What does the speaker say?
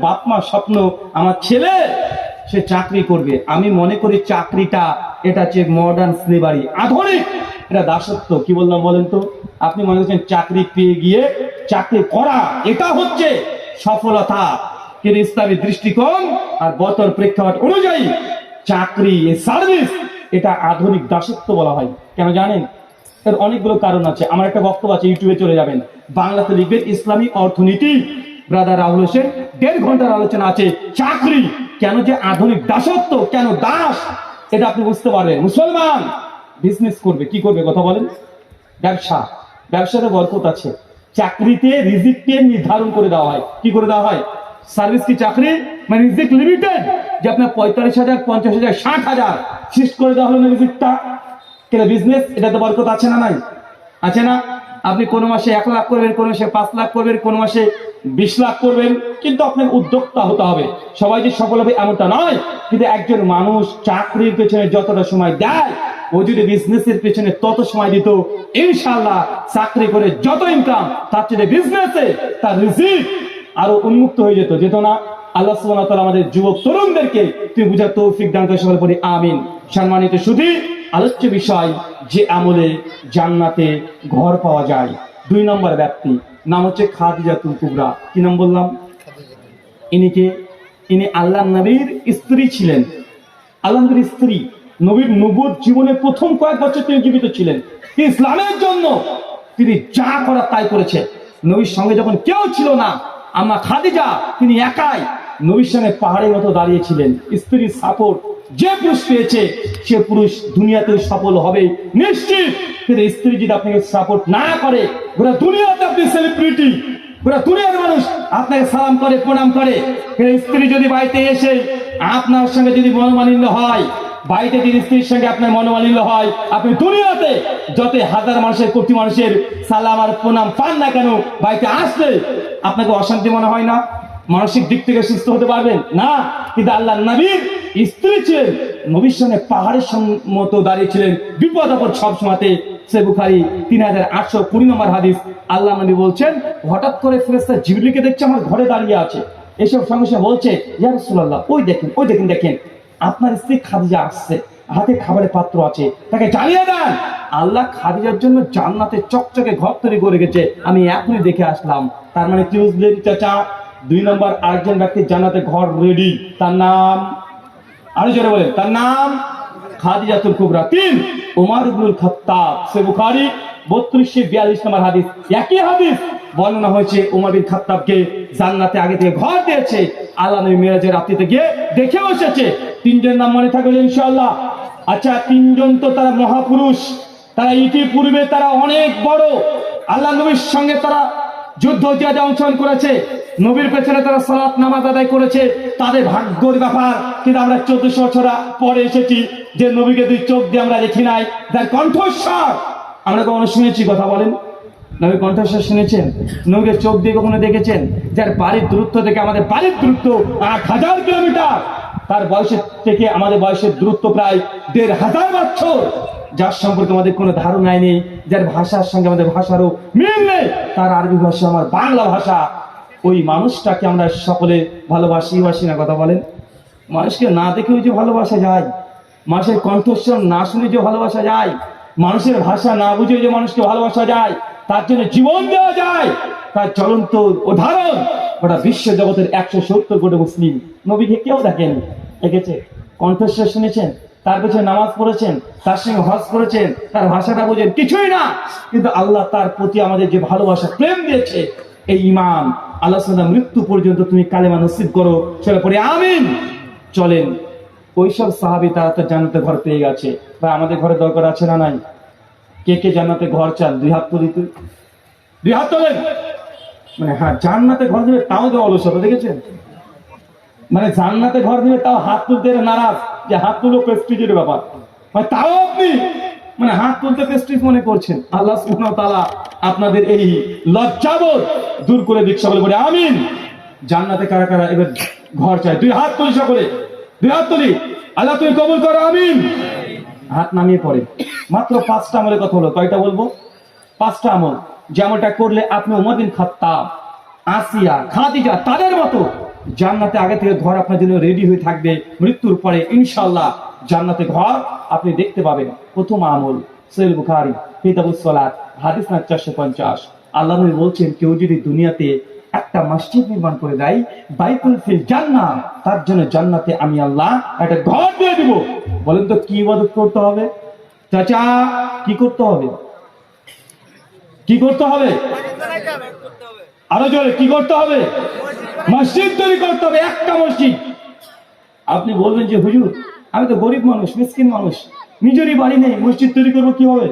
বাপ মা স্বপ্ন আমার ছেলে, সে চাকরি করবে। আমি মনে করি চাকরিটা, এটা হচ্ছে মডার্ন স্লেভারি আধুনিক! এটা দাসত্ব, কি বললাম বলেন তো? আপনি মনে করছেন চাকরি পেয়ে গিয়ে চাকরি করা, এটা হচ্ছে সফলতা। কিন্তু ইসলামী দৃষ্টিকোণ আর বতর প্রেক্ষাপট অনুযায়ী চাকরি সার্ভিস এটা আধুনিক দাসত্ব বলা হয়। কেন জানেন? এর অনেকগুলো কারণ আছে। আমার একটা বক্তব্য আছে, ইউটিউবে চলে যাবেন। বাংলাতে লিখবেন, ইসলামী অর্থনীতি ব্রাদার রাহুল হোসেন দেড় ঘণ্টার আলোচনা আছে। চাকরি, কেন যে আধুনিক দাসত্ব, কেন দাস, এটা আপনি বুঝতে পারবেন। মুসলমান বিজনেস করবে, কি করবে, কথা বলেন। ব্যবসা, ব্যবসাতে বরকত আছে। চাকরিতে রিজিককে নির্ধারণ করে দেওয়া হয়। কি করে দেওয়া হয়? সার্ভিস কি চাকরি? মানে রিজিক লিমিটেড যে আপনার পঁয়তাল্লিশ হাজার, পঞ্চাশ হাজার, ষাট হাজার ফিক্সড করে দেওয়া হলো না রিজিকটা। কেন বিজনেস এটাতে বরকত আছে না নাই? আছে না? আপনি কোনো মাসে এক লাখ করবেন, কোনো মাসে পাঁচ লাখ করবেন, কোনো মাসে বিশ লাখ করবেন, কিন্তু আপনার উদ্যোক্তা হতে হবে। সবাই যে সফল হবে এমনটা নয়, কিন্তু একজন মানুষ চাকরির পেছনে যতটা সময় দেয়, ও যদি বিজনেসের পেছনে তত সময় দিত ইনশাল্লাহ চাকরি করে যত ইনকাম তার চেয়ে বিজনেসে তার রিজিক আরও উন্মুক্ত হয়ে যেত। যেত না। আল্লাহ সুবহানাহু তাআলা আমাদের যুবক তরুণদেরকে তুমি বুঝার তৌফিক দান করে সকল পড়ি আমিন। সম্মানিত শুধু আলোচ্য বিষয় যে আমলে জান্নাতে ঘর পাওয়া যায়। দুই নম্বর ব্যক্তি নাম হচ্ছে খাদিজাতুল কুবরা। কি নাম বললাম? ইনিকে ইনি আল্লাহ নবীর স্ত্রী ছিলেন। আল্লাহ নবীর স্ত্রী নবীর নবুদ জীবনে প্রথম কয়েক বছর তিনি জীবিত ছিলেন। তিনি ইসলামের জন্য তিনি যা করার তাই করেছেন নবীর সঙ্গে যখন কেউ ছিল না আম্মা খাদিজা তিনি একাই নবীর সঙ্গে পাহাড়ের মতো দাঁড়িয়েছিলেন স্ত্রীর সাপোর্ট যে পুরুষ পেয়েছে, সে পুরুষ দুনিয়াতে সফল হবে নিশ্চিত। কিন্তু স্ত্রী যদি আপনাকে সাপোর্ট না করে গোটা দুনিয়াতে আপনি সেলিব্রিটি গোটা দুনিয়ার মানুষ আপনাকে সালাম করে, প্রণাম করে। স্ত্রী যদি বাড়িতে এসে আপনার সঙ্গে যদি মনোমালিন্য হয়, বাড়িতে যদি স্ত্রীর সঙ্গে আপনার মনোমালিন্য হয়, আপনি দুনিয়াতে যত হাজার মানুষের, কোটি মানুষের সালাম আর প্রণাম পান না কেন, বাড়িতে আসলে আপনাকে অশান্তি মনে হয় না? মানসিক দিক থেকে সুস্থ হতে পারবেন? না। কিন্তু আল্লাহ নবীর স্ত্রী ছিলেন। নবীর সঙ্গে পাহাড়ের মতো দাঁড়িয়েছিলেন বিপদ আপদ সব সময়তে সে বুখারি তিন হাজার আটশো কুড়ি নম্বর হাদিস আল্লাহ নবী বলছেন, হঠাৎ করে ফেরেস্তা জিবলিকে দেখছে, আমার ঘরে দাঁড়িয়ে আছে। এসব সঙ্গে বলছে, ইয়া রাসূলুল্লাহ, ওই দেখেন ওই দেখেন দেখেন, আপনার স্ত্রী খাদিজা আসছে, হাতে খাবারের পাত্র আছে, তাকে জানিয়ে দেন। আল্লাহ খাদিজার জন্য জান্নাতে চকচকে ঘর তৈরি করে গেছে আমি এখনই দেখে আসলাম। তার মানে কি বুঝলেন চাচা? দুই নম্বর আরেকজন ব্যক্তি জান্নাতে ঘর রেডি তার নাম, আরও জোরে বলেন, তার নাম খাদিজাতুল কুবরা। তিন ওমর ইবনুল খাত্তাব। সে বুখারী, বত্রিশে বিয়াল্লিশ নম্বর হাদিস। একই হাদিস বর্ণনা হয়েছে উমর বিন খাত্তাবকে জান্নাতে আগে থেকে ঘর দিয়েছে। আল্লাহ নবী মিরাজের রাত্রিতে গিয়ে দেখেও এসেছে। তিনজন নাম মনে থাকবে ইনশাআল্লাহ। আচ্ছা তিনজন তো তারা মহাপুরুষ। তারা ইতিপূর্বে তারা অনেক বড়। আল্লাহ নবীর সঙ্গে তারা যুদ্ধ জিহাদে অংশগ্রহণ করেছে। নবীর পেছনে তারা সালাত, নামাজ আদায় করেছে। তাদের ভাগ্যর ব্যাপার কিন্তু আমরা চোদ্দশো বছর পরে এসেছি যে নবীকে দুই চোখ দিয়ে আমরা দেখি নাই। তার কণ্ঠস্বর। আমরা কখনো শুনেছি কথা বলেন? নবী কণ্ঠস্বর শুনেছেন? নবীকে চোখ দিয়ে কখনো দেখেছেন? যার বাড়ির দূরত্ব থেকে আমাদের বাড়ির দূরত্ব আট হাজার কিলোমিটার। তার বয়সের থেকে আমাদের বয়সের দূরত্ব প্রায় দেড় হাজার বছর। যার সম্পর্কে আমাদের কোনো ধারণাই নেই, যার ভাষার সঙ্গে আমাদের ভাষারও মিল নেই, তার আরবি ভাষা আমার বাংলা ভাষা। ওই মানুষটাকে আমরা সকলে ভালোবাসি, বাসি না কথা বলেন। মানুষকে না দেখেও যে ভালোবাসা যায়, মানুষের কণ্ঠস্বর না শুনে যে ভালোবাসা যায়, মানুষের ভাষা না বুঝে যে মানুষকে ভালোবাসা যায়, তার জন্য জীবন দেওয়া যায়, তার চলন্ত উদাহরণ গোটা বিশ্ব জগতের একশো সত্তর কোটি মুসলিম। নবীকে কেউ দেখেন, দেখেছে? কণ্ঠস্বর শুনেছেন? তার পেছনে নামাজ পড়েছেন, তার সঙ্গে হজ করেছেন, তার ভাষাটা বোঝেন, কিছুই না। কিন্তু আল্লাহ তার প্রতি আমাদের যে ভালোবাসা, প্রেম দিয়েছে, এই ইমান আল্লাহ মৃত্যু পর্যন্ত তুমি কালেমা নসিব করো চলে পড়ে আমিন। চলেন, ওইসব সাহাবি তারা তো জান্নাতে ঘর পেয়ে গেছে। বা আমাদের ঘরে দরকার আছে না নাই? কে কে জান্নাতে ঘর চান? দুই হাত তুলি তুই দুই হাত তোলেন? মানে হ্যাঁ জান্নাতে ঘর দেবে, তাও যে অলসতা দেখেছেন? মানে জান্নাতে ঘর দিবে, তাও হাত তুলতে নারাজ যে হাত তুলো প্রেস্টিজের ব্যাপার। মানে তাও আপনি? মানে হাত তুলতে প্রেস্টিজ মনে করছেন? আল্লাহ তাআলা আপনাদের এই লজ্জাবোধ দূর করে দিক সকলে বলে, আমিন। জান্নাতে কারা কারা এবার ঘর চায়? দুই হাত তুলি সকলে। দুই হাত তুলি। আল্লাহ তুমি কবুল করো, আমিন। হাত নামিয়ে পড়ে। মাত্র পাঁচটা আমলের কথা হলো। কয়টা বলব? পাঁচটা আমল। যে আমলটা করলে আপনি উমর বিন খাত্তাব, আসিয়া, খাদিজা, তাদের মতো জান্নাতে আগে থেকে ঘর আপনার জন্য রেডি হয়ে থাকবে। মৃত্যুর পরে ইনশাল্লাহ জান্নাতে ঘর আপনি দেখতে পাবেন। প্রথম আমল সৈল বুখারি সালাত, হাদিস না চারশো পঞ্চাশ। আল্লাহ নবী বলছেন, কেউ যদি দুনিয়াতে একটা মসজিদ নির্মাণ করে দেয়, বাইতুল ফিল জান্নাত তার জন্য জান্নাতে আমি আল্লাহ একটা ঘর দিয়ে দিব। বলেন তো, কি ইবাদত করতে হবে? চাচা, কি করতে হবে? কি করতে হবে? আরও জোরে, কি করতে হবে? মসজিদ তৈরি করতে হবে, একটা মসজিদ। আপনি বলবেন যে, হুজুর, আমি তো গরিব মানুষ, মিসকিন মানুষ, নিজেরই বাড়ি নেই, মসজিদ তৈরি করব কি হবে